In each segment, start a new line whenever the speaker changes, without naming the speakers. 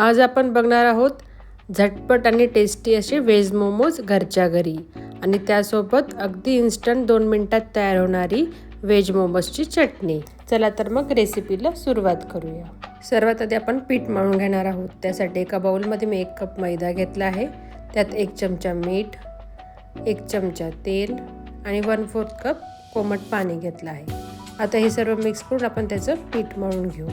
आज आपण बघणार आहोत झटपट आणि टेस्टी असे व्हेज मोमोज घरच्या घरी. आणि त्यासोबत अगदी इन्स्टंट दोन मिनटात तयार होणारी व्हेज मोमोजची चटणी. चला तर मग रेसिपीला सुरुवात करूया. सर्वात आधी आपण पीठ मळून घेणार आहोत. त्यासाठी एका बाउलमध्ये मी एक कप मैदा घेतला आहे. त्यात एक चमचा मीठ एक चमचा तेल आणि वन फोर्थ कप कोमट पाणी घेतलं आहे. आता हे सर्व मिक्स करून आपण त्याचं पीठ मळून घेऊ.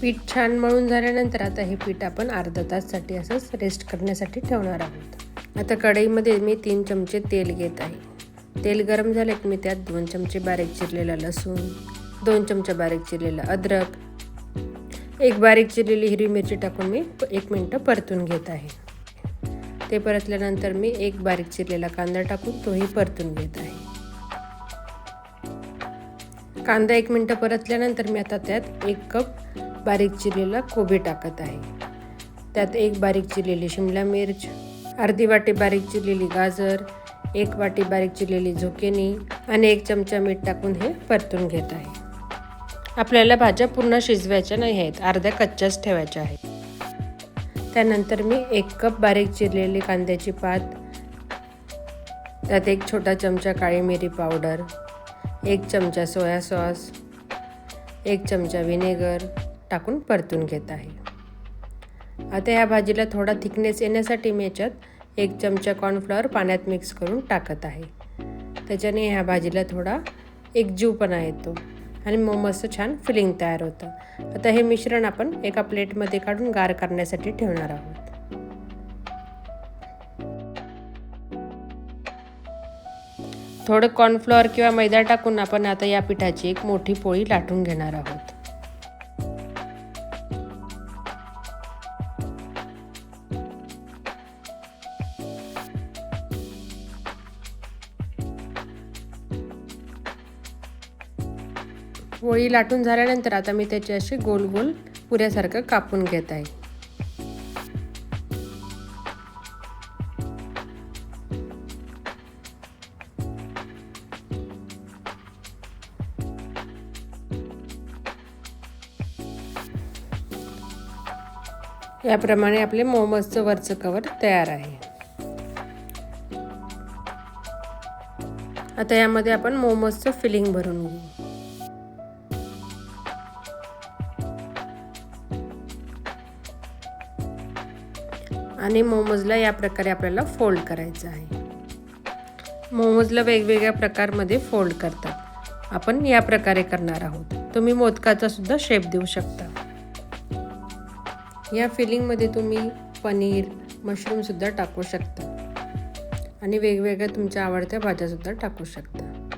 पीठ छान मळून झाल्यानंतर आता हे पीठ आपण अर्धा ताससाठी असंच रेस्ट करण्यासाठी ठेवणार आहोत. आता कढईमध्ये मी तीन चमचे तेल घेत आहे. तेल गरम झाले की मी त्यात दोन चमचे बारीक चिरलेला लसूण दोन चमचे बारीक चिरलेला अद्रक एक बारीक चिरलेली हिरवी मिरची टाकून मी एक मिनटं परतून घेत आहे. ते परतल्यानंतर मी एक बारीक चिरलेला कांदा टाकून तोही परतून घेत आहे. कांदा एक मिनटं परतल्यानंतर मी आता त्यात एक कप बारीक चिरलेला कोबी टाकत आहे. त्यात एक बारीक चिरलेली शिमला मिर्च अर्धी वाटी बारीक चिरलेली गाजर एक वाटी बारीक चिरलेली झुकेनी आणि एक चमचा मीठ टाकून हे परतून घेत आहे. आपल्याला भाज्या पूर्ण शिजवायच्या नाही आहेत अर्ध्या कच्च्याच ठेवायच्या आहेत. त्यानंतर मी एक कप बारीक चिरलेली कांद्याची पात त्यात एक छोटा चमचा काळी मिरी पावडर एक चमचा सोया सॉस एक चमचा व्हिनेगर टाकून परतून घेत आहे. आता या भाजीला थोडा थिकनेस येण्यासाठी मी याच्यात एक चमचा कॉर्नफ्लॉवर पाण्यात मिक्स करून टाकत आहे. त्याच्याने ह्या भाजीला थोडा एक जीवपणा येतो आणि मोमोजचं छान फिलिंग तयार होतं. आता हे मिश्रण आपण एका प्लेटमध्ये काढून गार करण्यासाठी ठेवणार आहोत. थोडं कॉर्नफ्लॉवर किंवा मैदा टाकून आपण आता या पिठाची एक मोठी पोळी लाटून घेणार आहोत. पोळी लाटून झाल्यानंतर आता मी त्याची अशी गोल गोल पुऱ्यासारखं कापून घेत आहे. याप्रमाणे आपले मोमोजचं वरचं कवर तयार आहे. आता यामध्ये आपण मोमोजचं फिलिंग भरून घेऊ. आणि मोमोजला या प्रकारे आपल्याला फोल्ड करायचं आहे. मोमोजला वेगवेगळ्या प्रकारमध्ये फोल्ड करतात. आपण या प्रकारे करणार आहोत. तुम्ही मोदकाचा सुद्धा शेप देऊ शकता. या फिलिंगमध्ये तुम्ही पनीर मशरूमसुद्धा टाकू शकता. आणि वेगवेगळ्या तुमच्या आवडत्या भाज्यासुद्धा टाकू शकता.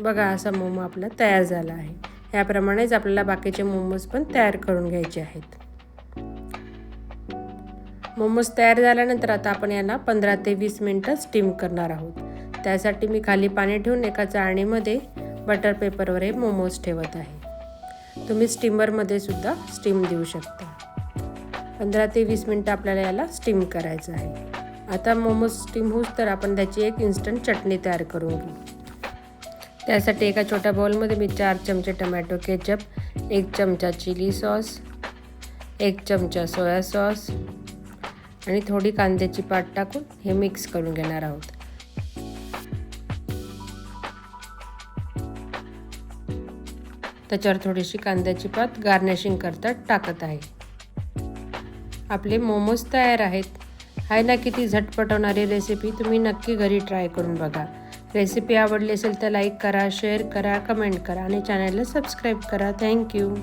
बघा असा मोमो आपला तयार झाला आहे. याप्रमाणेच आपल्याला बाकीचे मोमोज पण तयार करून घ्यायचे आहेत. मोमोज तयार झाल्यानंतर आता आपण यांना पंधरा ते वीस मिनटं स्टीम करणार आहोत. त्यासाठी मी खाली पाणी ठेवून एका चाळणीमध्ये बटर पेपरवर हे मोमोज ठेवत आहे. तुम्ही स्टीमरमध्ये सुद्धा स्टीम देऊ शकता. पंधरा ते वीस मिनटं आपल्याला याला स्टीम करायचं आहे. आता मोमोज स्टीम होऊस तर आपण त्याची एक इन्स्टंट चटणी तयार करून घेऊ. त्यासाठी एका छोट्या बाउलमध्ये मी चार चमचे टमॅटो केचप एक चमचा चिली सॉस एक चमचा सोया सॉस आणि थोडी कांद्याची पात टाकून हे मिक्स करून घेणार आहोत. त्याच्यावर थोडीशी कांद्याची पात गार्निशिंग करता टाकत आहे. आपले मोमोज तयार आहेत. आहे ना किती झटपट होणारी रेसिपी तुम्ही नक्की घरी ट्राय करून बघा. रेसिपी आवडली असेल तर लाईक करा शेअर करा कमेंट करा आणि चॅनलला सबस्क्राईब करा. थँक्यू